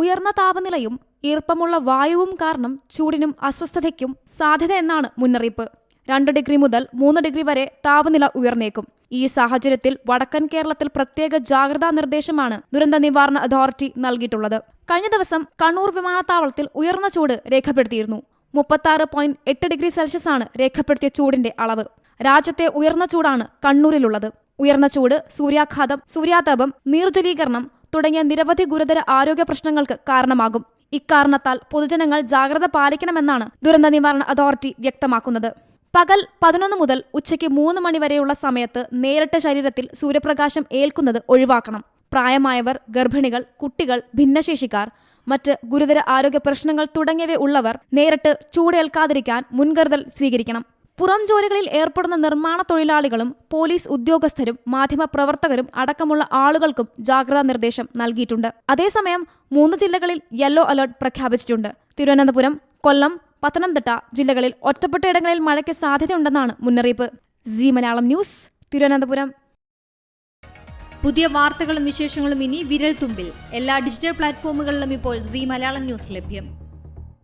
ഉയർന്ന താപനിലയും ഈർപ്പമുള്ള വായുവും കാരണം ചൂടിനും അസ്വസ്ഥതയ്ക്കും സാധ്യത എന്നാണ് മുന്നറിയിപ്പ്. രണ്ട് ഡിഗ്രി മുതൽ മൂന്ന് ഡിഗ്രി വരെ താപനില ഉയർന്നേക്കും. ഈ സാഹചര്യത്തിൽ വടക്കൻ കേരളത്തിൽ പ്രത്യേക ജാഗ്രതാ നിർദ്ദേശമാണ് ദുരന്ത നിവാരണ അതോറിറ്റി നൽകിയിട്ടുള്ളത്. കഴിഞ്ഞ ദിവസം കണ്ണൂർ വിമാനത്താവളത്തിൽ ഉയർന്ന ചൂട് രേഖപ്പെടുത്തിയിരുന്നു. മുപ്പത്തി പോയിന്റ് എട്ട് ഡിഗ്രി സെൽഷ്യസ് ആണ് രേഖപ്പെടുത്തിയ ചൂടിന്റെ അളവ്. രാജ്യത്തെ ഉയർന്ന ചൂടാണ് കണ്ണൂരിലുള്ളത്. ഉയർന്ന ചൂട് സൂര്യാഘാതം സൂര്യാതപം നീർജലീകരണം തുടങ്ങിയ നിരവധി ഗുരുതര ആരോഗ്യ പ്രശ്നങ്ങൾക്ക് കാരണമാകും. ഇക്കാരണത്താൽ പൊതുജനങ്ങൾ ജാഗ്രത പാലിക്കണമെന്നാണ് ദുരന്ത നിവാരണ അതോറിറ്റി വ്യക്തമാക്കുന്നത്. പകൽ പതിനൊന്ന് മുതൽ ഉച്ചയ്ക്ക് മൂന്ന് മണി വരെയുള്ള സമയത്ത് നേരിട്ട് ശരീരത്തിൽ സൂര്യപ്രകാശം ഏൽക്കുന്നത് ഒഴിവാക്കണം. പ്രായമായവർ ഗർഭിണികൾ കുട്ടികൾ ഭിന്നശേഷിക്കാർ മറ്റ് ഗുരുതര ആരോഗ്യ പ്രശ്നങ്ങൾ തുടങ്ങിയവ ഉള്ളവർ നേരിട്ട് ചൂടേൽക്കാതിരിക്കാൻ മുൻകരുതൽ സ്വീകരിക്കണം. പുറം ജോലികളിൽ ഏർപ്പെടുന്ന നിർമ്മാണ തൊഴിലാളികളും പോലീസ് ഉദ്യോഗസ്ഥരും മാധ്യമപ്രവർത്തകരും അടക്കമുള്ള ആളുകൾക്കും ജാഗ്രതാ നിർദ്ദേശം നൽകിയിട്ടുണ്ട്. അതേസമയം മൂന്ന് ജില്ലകളിൽ യെല്ലോ അലർട്ട് പ്രഖ്യാപിച്ചിട്ടുണ്ട്. തിരുവനന്തപുരം കൊല്ലം പത്തനംതിട്ട ജില്ലകളിൽ ഒറ്റപ്പെട്ട ഇടങ്ങളിൽ മഴയ്ക്ക് സാധ്യതയുണ്ടെന്നാണ് മുന്നറിയിപ്പ്. C Malayalam news Thiruvananthapuram. പുതിയ വാർത്തകളും വിശേഷങ്ങളും ഇനി വിരൽ തുമ്പിൽ. എല്ലാ ഡിജിറ്റൽ പ്ലാറ്റ്ഫോമുകളിലും ഇപ്പോൾ സി മലയാളം ന്യൂസ് ലഭ്യം.